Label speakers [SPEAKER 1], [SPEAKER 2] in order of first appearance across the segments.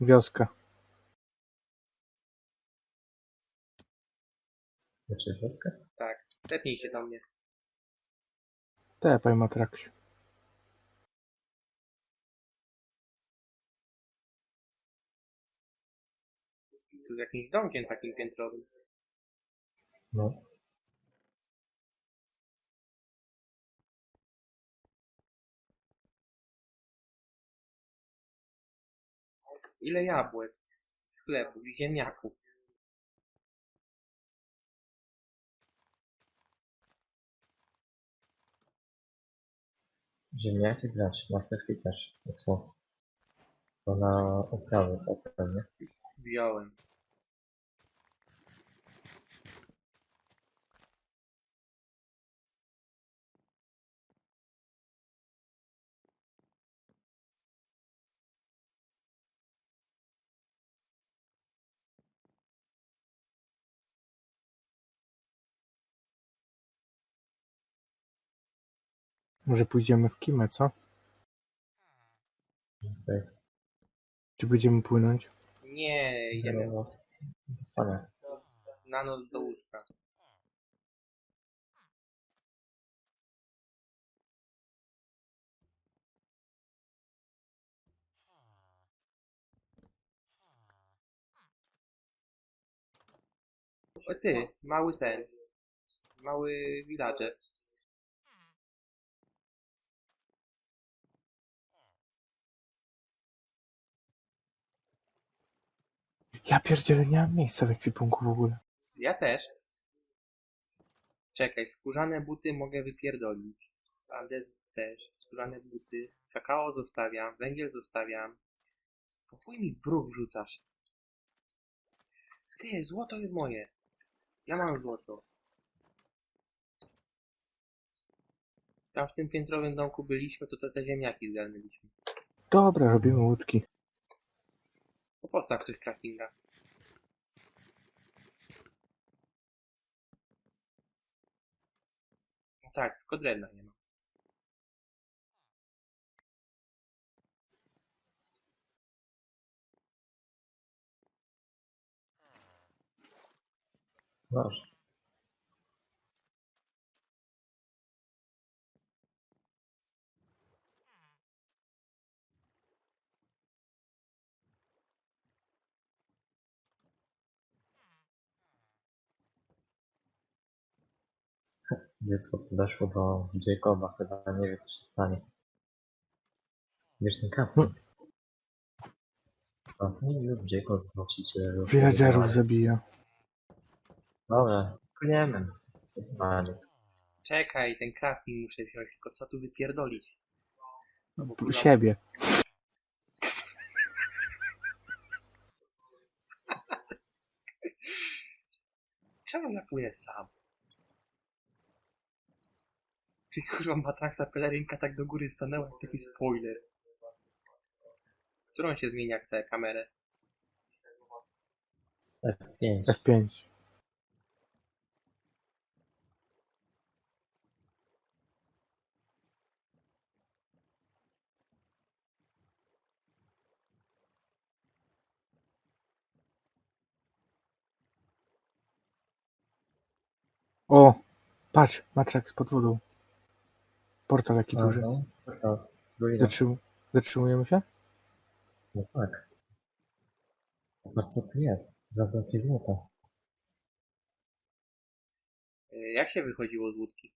[SPEAKER 1] Wioska.
[SPEAKER 2] Znaczy wioskę?
[SPEAKER 3] Tak. Tepnij się do mnie.
[SPEAKER 1] Tepaj Matraksiu.
[SPEAKER 3] Tu z jakimś domkiem takim piętrowym.
[SPEAKER 2] No.
[SPEAKER 3] Ile jabłek, chlebów i ziemniaków.
[SPEAKER 2] Ziemniaki grać, marchewki też, jak są. To na uprawy, tak pewnie.
[SPEAKER 3] Wziąłem.
[SPEAKER 1] Może pójdziemy w Kimę, co?
[SPEAKER 2] Tutaj
[SPEAKER 1] Czy będziemy płynąć?
[SPEAKER 3] Nie, idziemy
[SPEAKER 2] idziemy do spania.
[SPEAKER 3] na noc do łóżka. O ty, mały ten. Mały villager.
[SPEAKER 1] Ja pierdzielę, nie mam miejsca w ekwipunku w ogóle.
[SPEAKER 3] Ja też. Czekaj, skórzane buty mogę wypierdolić. Ale też. Skórzane buty. Kakao zostawiam, węgiel zostawiam. Po chuj mi bruk wrzucasz. Ty, złoto jest moje. Ja mam złoto. Tam w tym piętrowym domku byliśmy, to te, te ziemniaki zgarnęliśmy.
[SPEAKER 1] Dobra, robimy łódki.
[SPEAKER 3] To postaw ktoś craftinga. No tak, tylko drewna nie ma.
[SPEAKER 2] Dziecko podeszło do Jacoba, chyba nie wie co się stanie. Wiesz ten kapłan. A nie lub Jacob właściciel.
[SPEAKER 1] Villagerów zabija.
[SPEAKER 2] Dobra. Panie.
[SPEAKER 3] Czekaj, ten crafting muszę wziąć, tylko co tu wypierdolić? No bo
[SPEAKER 1] U
[SPEAKER 3] kurwa,
[SPEAKER 1] siebie.
[SPEAKER 3] Czemu ja płyję sam? Ty kurwa matraksa pelerynka tak do góry stanęła jak taki spoiler. Którą się zmienia tę kamerę?
[SPEAKER 2] F5.
[SPEAKER 1] F5. O! Patrz, Matrax pod wodą. Portal jaki duży.
[SPEAKER 2] Aha.
[SPEAKER 1] Zatrzym zatrzymujemy się?
[SPEAKER 2] No tak. Zobacz co tu jest. Zabawki złota.
[SPEAKER 3] Y, Jak się wychodziło z łódki?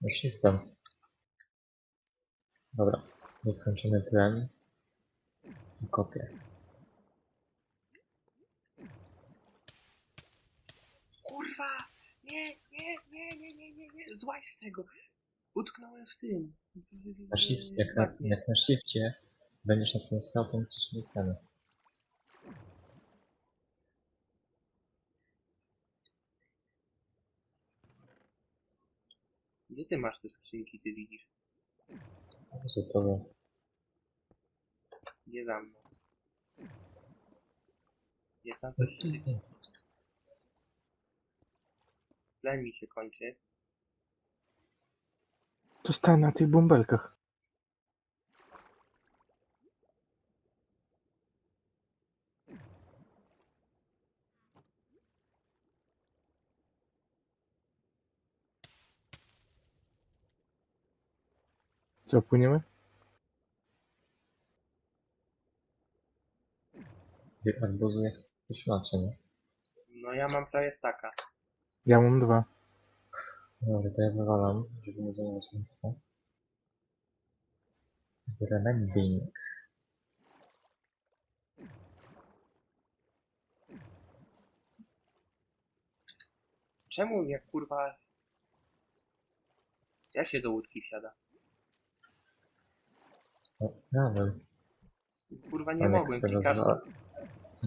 [SPEAKER 2] No shiftem. Dobra. Nieskończony. I kopię.
[SPEAKER 3] Kurwa! Nie, nie, nie, nie, nie, nie, złaź z tego! Utknąłem w tym.
[SPEAKER 2] Na shift, jak, na, jak na shifcie będziesz na tym stał, to nic się nie stanie.
[SPEAKER 3] Gdzie ty masz te skrzynki, ty widzisz?
[SPEAKER 2] Za to
[SPEAKER 3] Gdzie za mną? Jest tam coś? Tlen mi się kończy.
[SPEAKER 1] Zostań na tych bąbelkach. Co, płyniemy?
[SPEAKER 2] Albo jak coś macie, nie?
[SPEAKER 3] No ja mam prawie staka.
[SPEAKER 1] Ja mam dwa.
[SPEAKER 2] Dobra, to ja wywalam, żeby nie zajmować miejsca. Remending.
[SPEAKER 3] Czemu jak kurwa... Jak się do łódki wsiada?
[SPEAKER 2] O, nawet.
[SPEAKER 3] Kurwa nie
[SPEAKER 2] Ale
[SPEAKER 3] mogłem
[SPEAKER 2] za-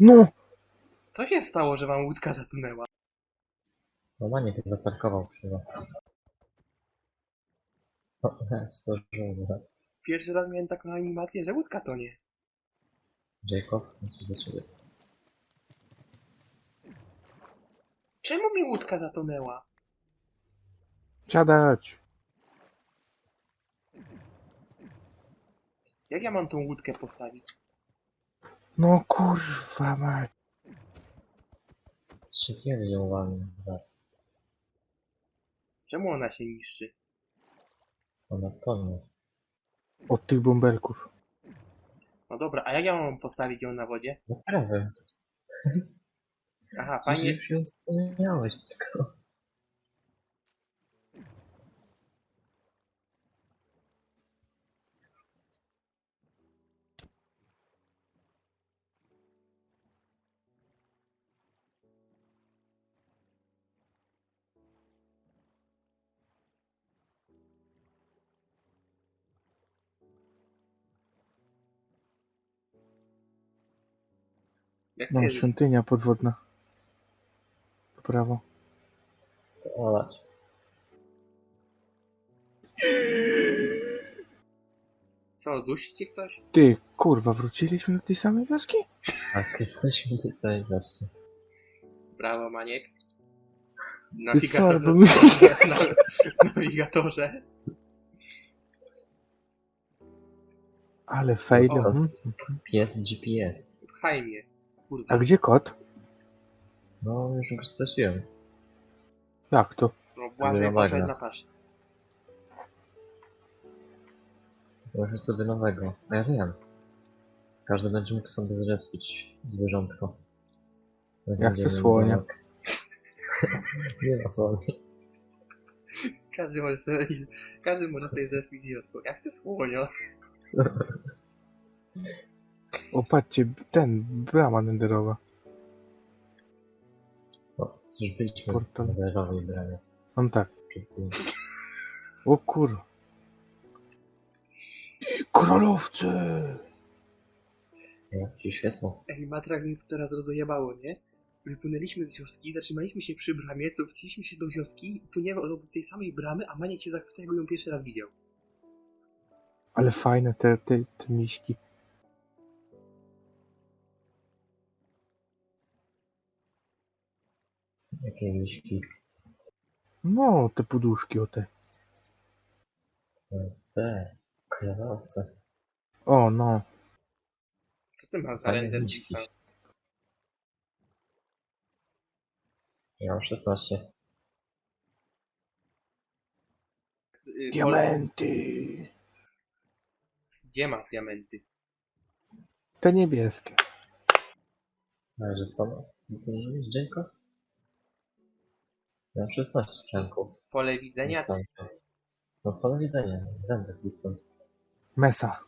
[SPEAKER 1] No!
[SPEAKER 3] Co się stało, że wam łódka zatunęła?
[SPEAKER 2] No Maniek zaparkował krzywo. O, stworzył,
[SPEAKER 3] Pierwszy raz miałem taką animację, że łódka to nie.
[SPEAKER 2] Jacob, nic do ciebie.
[SPEAKER 3] Czemu mi łódka zatonęła?
[SPEAKER 1] Siadać!
[SPEAKER 3] Jak ja mam tą łódkę postawić?
[SPEAKER 1] No kurwa mać.
[SPEAKER 2] Z siekiery ją walnę raz.
[SPEAKER 3] Czemu ona się niszczy?
[SPEAKER 2] Ona tonie.
[SPEAKER 1] Od tych bąbelków.
[SPEAKER 3] No dobra, a jak ja mam postawić ją na wodzie?
[SPEAKER 2] Za prawem.
[SPEAKER 3] Aha,
[SPEAKER 2] fajnie. Już ją wspomniałeś, tylko...
[SPEAKER 3] Jak
[SPEAKER 1] No,
[SPEAKER 3] jest?
[SPEAKER 1] świątynia podwodna. Po prawo.
[SPEAKER 2] Olać.
[SPEAKER 3] Co, dusi cię ktoś?
[SPEAKER 1] Ty, kurwa, wróciliśmy do tej samej wioski?
[SPEAKER 2] Tak, jesteśmy w tej samej wersji.
[SPEAKER 3] Brawo, Maniek. Nawigator...
[SPEAKER 1] bo mi-
[SPEAKER 3] na... Nawigatorze.
[SPEAKER 1] Ale mhm.
[SPEAKER 2] Pies GPS.
[SPEAKER 3] Pchaj mnie. Kurde.
[SPEAKER 1] A gdzie kot?
[SPEAKER 2] No, już go straciłem.
[SPEAKER 1] Jak to?
[SPEAKER 3] No, Błażej
[SPEAKER 2] Dobra,
[SPEAKER 3] poszedł na pasz.
[SPEAKER 2] Muszę sobie nowego. A ja wiem. Każdy będzie mógł sobie zrespić zwierzątko.
[SPEAKER 1] Ja
[SPEAKER 2] Będzie
[SPEAKER 1] chcę słonia.
[SPEAKER 2] Nie ma słoni.
[SPEAKER 3] Każdy może sobie, każdy może sobie zrespić dziecko. Ja chcę słonio.
[SPEAKER 1] O, patrzcie, ten, brama nenderowa.
[SPEAKER 2] O, już byliśmy
[SPEAKER 1] Portal.
[SPEAKER 2] w leżowej bramie.
[SPEAKER 1] On tak.
[SPEAKER 2] przed tym.
[SPEAKER 1] O kur... Królowcy!
[SPEAKER 2] Jak ci świecą.
[SPEAKER 3] Ej, matrak mnie to teraz rozojebało, nie? Wypłynęliśmy z wioski, zatrzymaliśmy się przy bramie, cofnęliśmy się do wioski i płyniemy od tej samej bramy, a Maniek się zachwyca, jakby ją pierwszy raz widział.
[SPEAKER 1] Ale fajne te, te, te miśki.
[SPEAKER 2] Jakie liśki.
[SPEAKER 1] No, te poduszki o te.
[SPEAKER 2] Te. Królowce.
[SPEAKER 1] O, no.
[SPEAKER 3] Co ty masz za
[SPEAKER 2] Fajne
[SPEAKER 3] render distance?
[SPEAKER 2] Ja mam 16.
[SPEAKER 3] Z, y,
[SPEAKER 1] Diamenty!
[SPEAKER 3] pol- Gdzie masz diamenty?
[SPEAKER 1] Te niebieskie.
[SPEAKER 2] Ale że co? no? Ja mam 16 czanków.
[SPEAKER 3] Pole widzenia?
[SPEAKER 2] Dystansu. No pole widzenia. Render distance.
[SPEAKER 1] Mesa.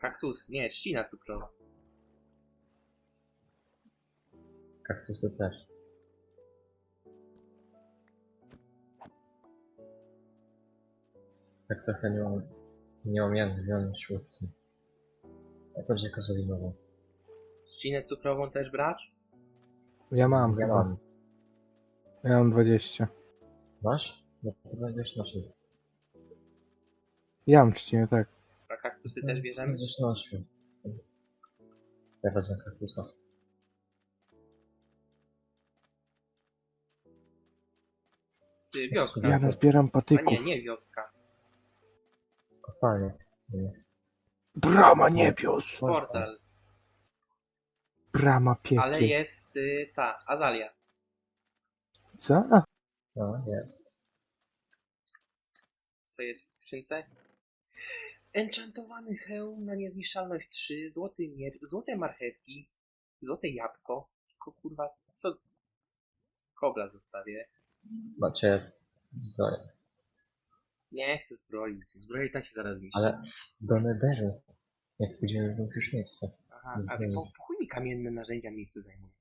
[SPEAKER 3] Kaktus. Nie, trzcina cukrowa.
[SPEAKER 2] Kaktusy też. Tak trochę nie mam, nie mam jak wziąć łódki. Ja to jako zolinową.
[SPEAKER 3] Trzcinę cukrową też brać?
[SPEAKER 1] Ja mam
[SPEAKER 2] Ja mam.
[SPEAKER 1] Ja mam 20.
[SPEAKER 2] Masz? No to będziesz nosił.
[SPEAKER 1] Ja mam trzcinę, tak.
[SPEAKER 3] A kaktusy też bierzemy?
[SPEAKER 2] Będziesz nosił. Ja wezmę kaktusa.
[SPEAKER 3] Ty, wioska.
[SPEAKER 1] Ja nazbieram
[SPEAKER 3] A
[SPEAKER 1] patyków.
[SPEAKER 3] nie, nie wioska.
[SPEAKER 2] Kopalnie. Nie.
[SPEAKER 1] Brama niebios!
[SPEAKER 3] Portal.
[SPEAKER 1] Brama
[SPEAKER 3] Ale
[SPEAKER 1] piekieł.
[SPEAKER 3] jest y, ta, Azalia.
[SPEAKER 1] Co?
[SPEAKER 2] No, jest.
[SPEAKER 3] Co jest w skrzynce? Enchantowany hełm na niezniszczalność 3, złoty miecz, złote marchewki, złote jabłko. Tylko kurwa, co? Kobla zostawię.
[SPEAKER 2] Macie zbroję.
[SPEAKER 3] Nie chcę zbroi. Zbroi ta się zaraz zniszczy.
[SPEAKER 2] Ale do Netheru. Jak pójdziemy, musisz miejsce.
[SPEAKER 3] Aha, a po, po chuj mi kamienne narzędzia miejsce zajmują.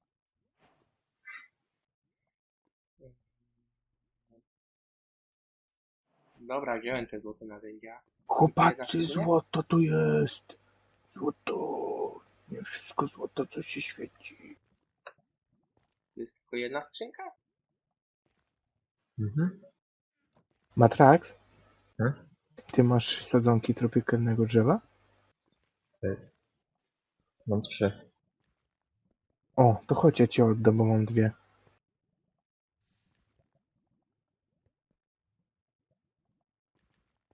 [SPEAKER 3] Dobra, wziąłem te złote narzędzia.
[SPEAKER 1] Chłopacy, złoto tu jest. Złoto. Nie wszystko złoto, co się świeci.
[SPEAKER 3] To jest tylko jedna skrzynka?
[SPEAKER 2] Mhm.
[SPEAKER 1] Matrax,
[SPEAKER 2] Hmm?
[SPEAKER 1] ty masz sadzonki tropikalnego drzewa?
[SPEAKER 2] Y, Mam trzy.
[SPEAKER 1] O, to chodź, ja ci oddam, bo mam dwie.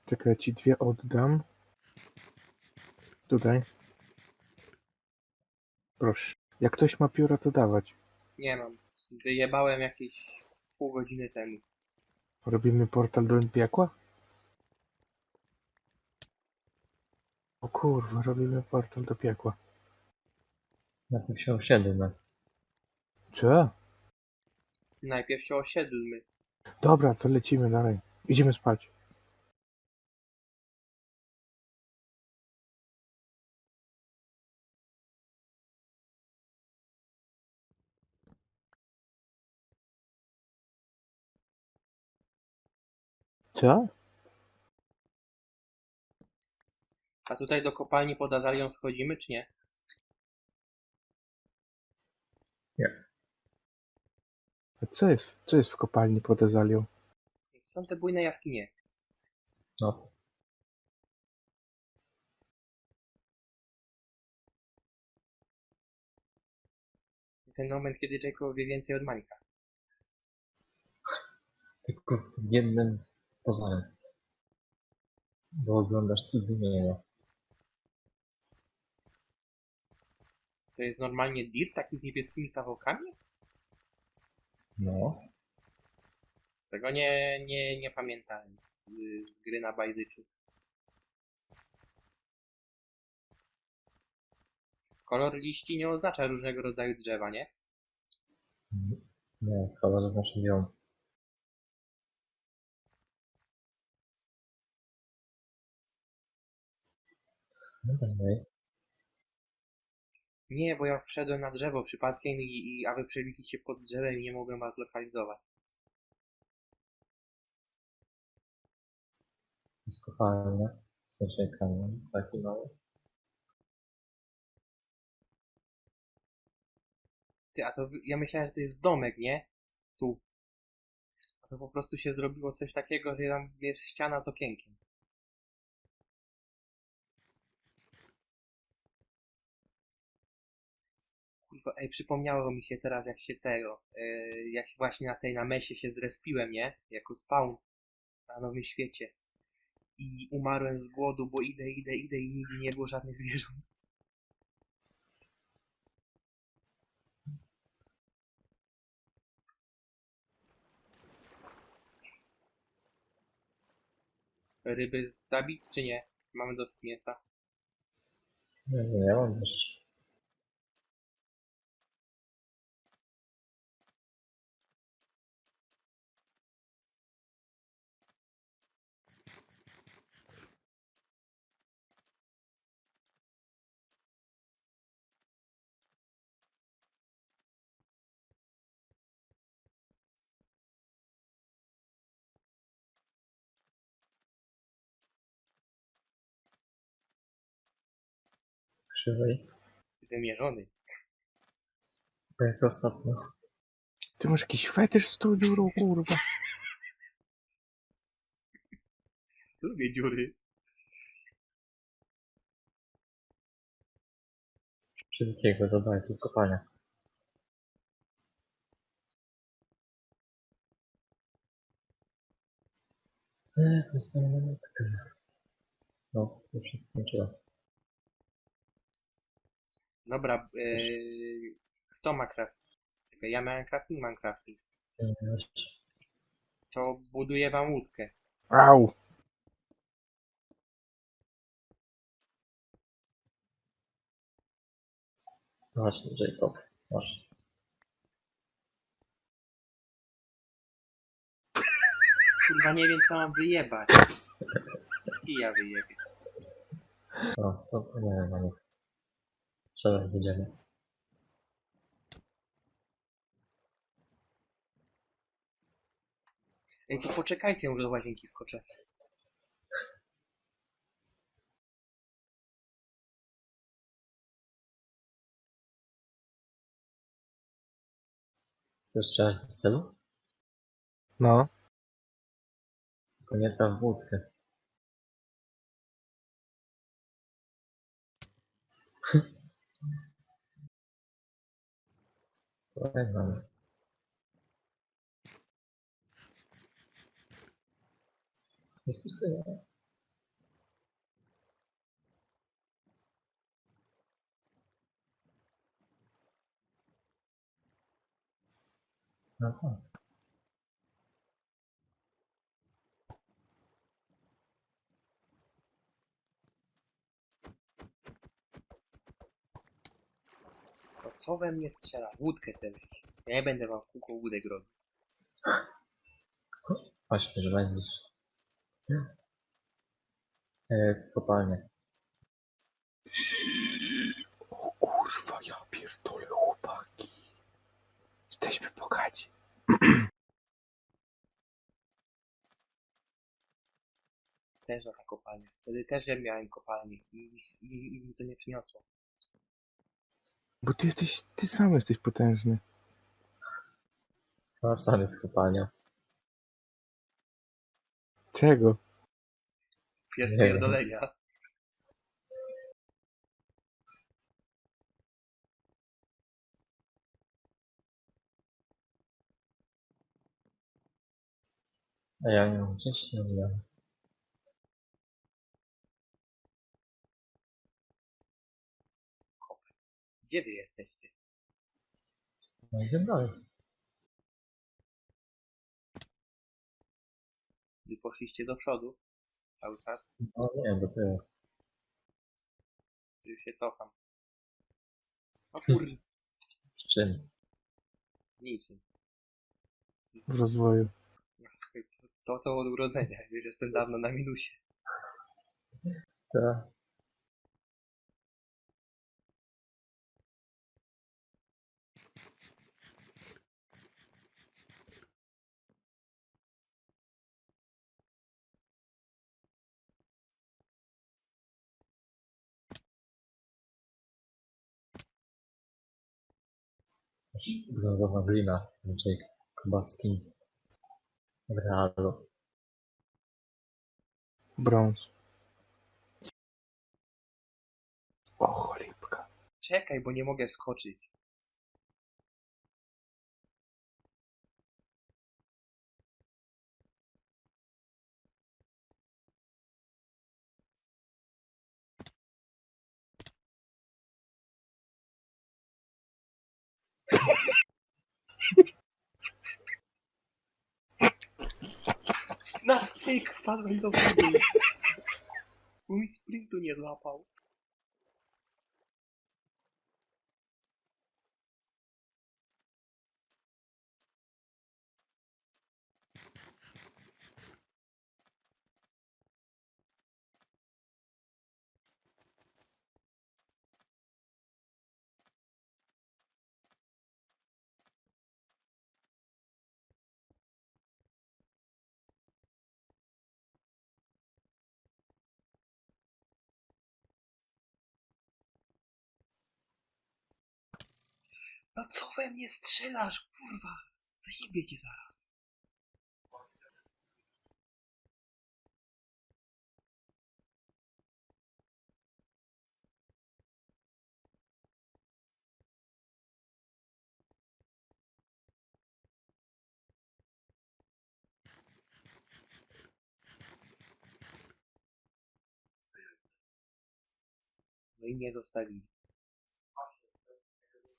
[SPEAKER 1] Czekaj, ja ci dwie oddam. Tutaj. Proszę. Jak ktoś ma pióra, to dawać.
[SPEAKER 3] Nie mam. Wyjebałem jakieś pół godziny temu.
[SPEAKER 1] Robimy portal do piekła? O kurwa, robimy portal do piekła.
[SPEAKER 2] Najpierw się osiedlmy.
[SPEAKER 1] Co?
[SPEAKER 3] Najpierw się osiedlmy.
[SPEAKER 1] Dobra, to lecimy dalej. Idziemy spać. Co?
[SPEAKER 3] A tutaj do kopalni pod Azalią schodzimy, czy nie?
[SPEAKER 1] Co jest, co jest w kopalni pod Ezalią?
[SPEAKER 3] Są te bujne jaskinie.
[SPEAKER 2] No.
[SPEAKER 3] Ten moment, kiedy Jacob wie więcej od Mańka.
[SPEAKER 2] Tylko w jednym poznaniu. Bo oglądasz cudzymienia.
[SPEAKER 3] To jest normalnie dirt taki z niebieskimi kawałkami?
[SPEAKER 2] No.
[SPEAKER 3] Tego nie, nie, nie pamiętałem z, z gry na Bajzyczu. Kolor liści nie oznacza różnego rodzaju drzewa, nie?
[SPEAKER 2] Nie, kolor znaczy biom. No dalej.
[SPEAKER 3] Nie, bo ja wszedłem na drzewo przypadkiem i, i a wy przebiliście pod drzewem i nie mogłem was lokalizować.
[SPEAKER 2] Jest kopalnia. W sensie kamień. Taki mały.
[SPEAKER 3] Ty, a to wy- ja myślałem, że to jest domek, nie? Tu. A to po prostu się zrobiło coś takiego, że tam jest ściana z okienkiem. Kurwa, ej, przypomniało mi się teraz, jak się tego, e, jak właśnie na tej namesie się zrespiłem, nie? Jako spawn na Nowym Świecie. I umarłem z głodu, bo idę, idę, idę i nigdzie nie było żadnych zwierząt. Ryby zabić, czy nie? Mamy dosyć mięsa.
[SPEAKER 2] Nie, nie, mam też. Krzywej.
[SPEAKER 3] Wymierzony.
[SPEAKER 2] Bo jak ostatnio.
[SPEAKER 1] Ty masz jakiś fetysz z tą dziurą, kurwa.
[SPEAKER 3] Lubię dziury.
[SPEAKER 2] Wszelkiego rodzaju. To jest kopalnia. Eee, to jest fajna minutka. No, już się skończyła.
[SPEAKER 3] Dobra, e, kto ma craft? Czekaj, ja miałem crafting, mam crafting. To buduję wam łódkę.
[SPEAKER 1] Au!
[SPEAKER 2] No masz, Jacob, masz.
[SPEAKER 3] Kurwa, nie wiem co mam wyjebać. I ja wyjebię.
[SPEAKER 2] O, to nie wiem, nie. Trzeba będziemy.
[SPEAKER 3] Ej, to poczekajcie, może do łazienki skoczę.
[SPEAKER 2] Chcesz strzelać do celu?
[SPEAKER 1] No.
[SPEAKER 2] Tylko nie traf w łódkę. Powiem wam. Nie spuszczę. No tak.
[SPEAKER 3] Co we mnie strzela? Łódkę sobie weź. Ja nie będę wam kółko łódek robił.
[SPEAKER 2] Właśnie, że będziesz. E, kopalnie.
[SPEAKER 1] O kurwa, ja pierdolę chłopaki. Jesteśmy bogaci.
[SPEAKER 3] Też na ta kopalnia. Wtedy też ja miałem kopalnię i, i, i mi to nie przyniosło.
[SPEAKER 1] Bo ty jesteś, ty sam jesteś potężny.
[SPEAKER 2] A sam jest kopalnia.
[SPEAKER 1] Czego?
[SPEAKER 3] Pies
[SPEAKER 2] Nie
[SPEAKER 3] pierdolenia.
[SPEAKER 2] A ja nie mam gdzieś nie wiem.
[SPEAKER 3] Gdzie wy jesteście?
[SPEAKER 2] No idę dalej.
[SPEAKER 3] Wy poszliście do przodu. Cały czas.
[SPEAKER 2] No nie wiem, dopiero.
[SPEAKER 3] To już się cofam. O kur...
[SPEAKER 2] Z czym?
[SPEAKER 3] z niczym.
[SPEAKER 1] W rozwoju.
[SPEAKER 3] To, to, od urodzenia. Już jestem dawno na minusie.
[SPEAKER 2] Ta. Brązowa glina, Jake Kubacki w realu.
[SPEAKER 1] Brąz. O cholipka.
[SPEAKER 3] Czekaj, bo nie mogę skoczyć. Na styk wpadłem do wody. Mi sprintu nie złapał. No co we mnie strzelasz, kurwa? Zajebie cię zaraz. No i mnie zostawili.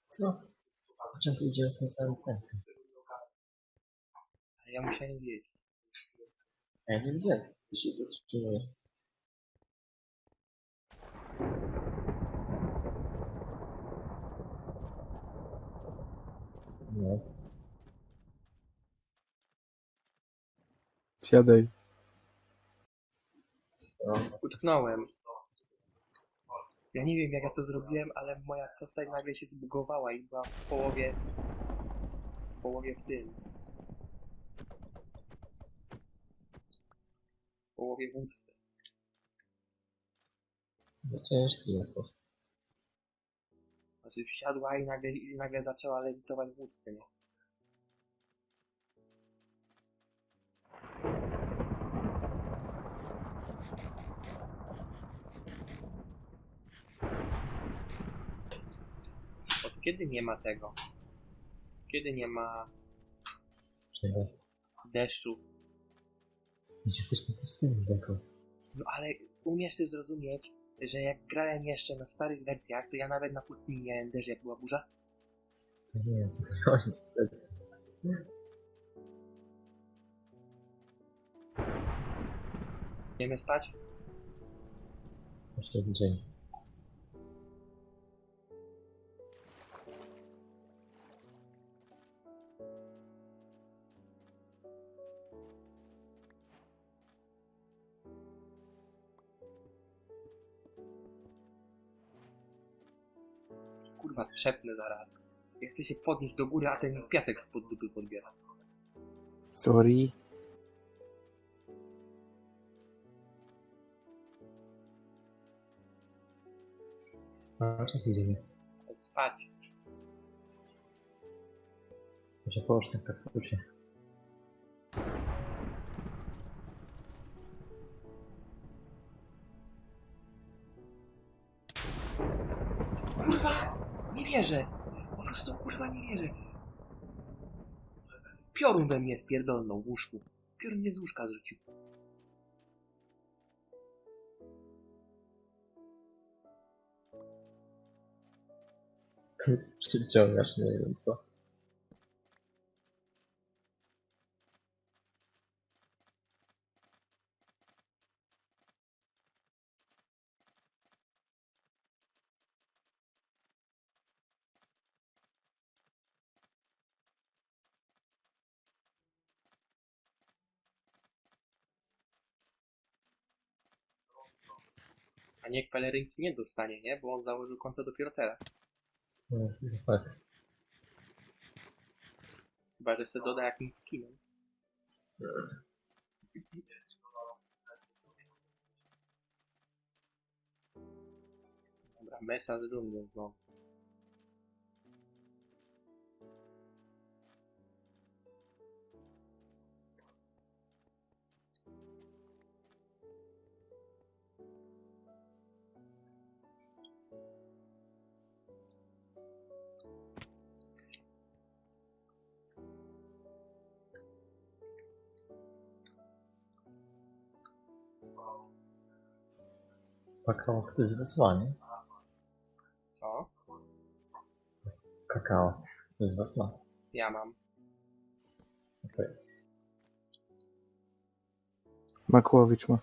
[SPEAKER 2] Co? Czym ty idzie ten sam ten?
[SPEAKER 3] Ale ja musiałem zjeść.
[SPEAKER 2] A ja nie widziałem, ty się zatrzymuje. No.
[SPEAKER 1] Siadaj.
[SPEAKER 2] No.
[SPEAKER 3] Utknąłem. Ja nie wiem jak ja to zrobiłem, ale moja postać nagle się zbugowała i była w połowie... W połowie w tym. W połowie w łódce.
[SPEAKER 2] no ciężki jesteś.
[SPEAKER 3] Znaczy wsiadła i nagle, i nagle zaczęła lewitować w łódce, nie? Kiedy nie ma tego? Kiedy nie ma
[SPEAKER 2] Czego?
[SPEAKER 3] deszczu?
[SPEAKER 2] Gdzie jesteś na pustyni tylko?
[SPEAKER 3] No ale umiesz ty zrozumieć, że jak grałem jeszcze na starych wersjach, to ja nawet na pustyni miałem deszcz jak była burza?
[SPEAKER 2] Ja nie to chodzi. wtedy.
[SPEAKER 3] Idziemy spać?
[SPEAKER 2] Jeszcze jest dzień.
[SPEAKER 3] Kurwa, trzepnę zaraz. Ja chcę się podnieść do góry, a ten piasek spod dupy podbiera.
[SPEAKER 1] Sorry.
[SPEAKER 2] Cały czas idziemy.
[SPEAKER 3] Spać.
[SPEAKER 2] Może połóż na kaktusie.
[SPEAKER 3] Wierzę! Po prostu kurwa nie wierzę. Piorun we mnie pierdolnął w łóżku. Piorun mnie z łóżka zrzucił.
[SPEAKER 2] Przyciągasz, nie wiem co.
[SPEAKER 3] niech pelerynki nie dostanie, nie? Bo on założył konto dopiero teraz.
[SPEAKER 2] No, tak.
[SPEAKER 3] Chyba, że se doda jakimś skinem. Dobra, Mesa z dumny, no.
[SPEAKER 2] Kakao ktoś wysła, nie?
[SPEAKER 3] Co?
[SPEAKER 2] Kakao. Z was ma.
[SPEAKER 3] Ja mam.
[SPEAKER 2] Okej.
[SPEAKER 1] Makłowicz ma.